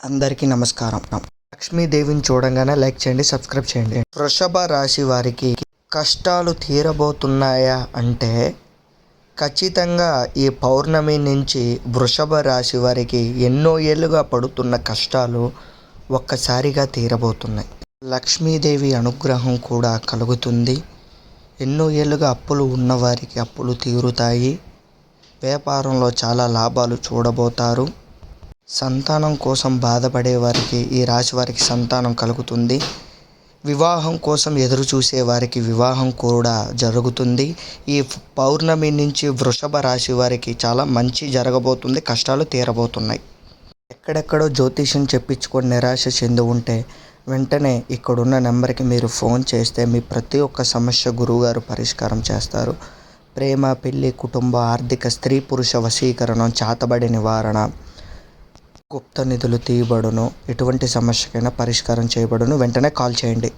అందరికీ నమస్కారం. లక్ష్మీదేవిని చూడంగానే లైక్ చేయండి సబ్స్క్రైబ్ చేయండి. వృషభ రాశి వారికి కష్టాలు తీరబోతున్నాయా అంటే ఖచ్చితంగా ఈ పౌర్ణమి నుంచి వృషభ రాశి వారికి ఎన్నో ఏళ్ళుగా పడుతున్న కష్టాలు ఒక్కసారిగా తీరబోతున్నాయి. లక్ష్మీదేవి అనుగ్రహం కూడా కలుగుతుంది. ఎన్నో ఏళ్ళుగా అప్పులు ఉన్నవారికి అప్పులు తీరుతాయి. వ్యాపారంలో చాలా లాభాలు చూడబోతారు. సంతానం కోసం బాధపడే వారికి ఈ రాశి వారికి సంతానం కలుగుతుంది. వివాహం కోసం ఎదురు చూసే వారికి వివాహం కూడా జరుగుతుంది. ఈ పౌర్ణమి నుంచి వృషభ రాశి వారికి చాలా మంచి జరగబోతుంది. కష్టాలు తీరబోతున్నాయి. ఎక్కడెక్కడో జ్యోతిష్యం చెప్పించుకొని నిరాశ చెంది ఉంటే వెంటనే ఇక్కడున్న నెంబర్కి మీరు ఫోన్ చేస్తే మీ ప్రతి ఒక్క సమస్య గురువుగారు పరిష్కారం చేస్తారు. ప్రేమ పెళ్ళి కుటుంబ ఆర్థిక స్త్రీ పురుష వశీకరణం చాతబడి నివారణ గుప్త నిధులు తీయబడును. ఎటువంటి సమస్యకైనా పరిష్కారం చేయబడును. వెంటనే కాల్ చేయండి.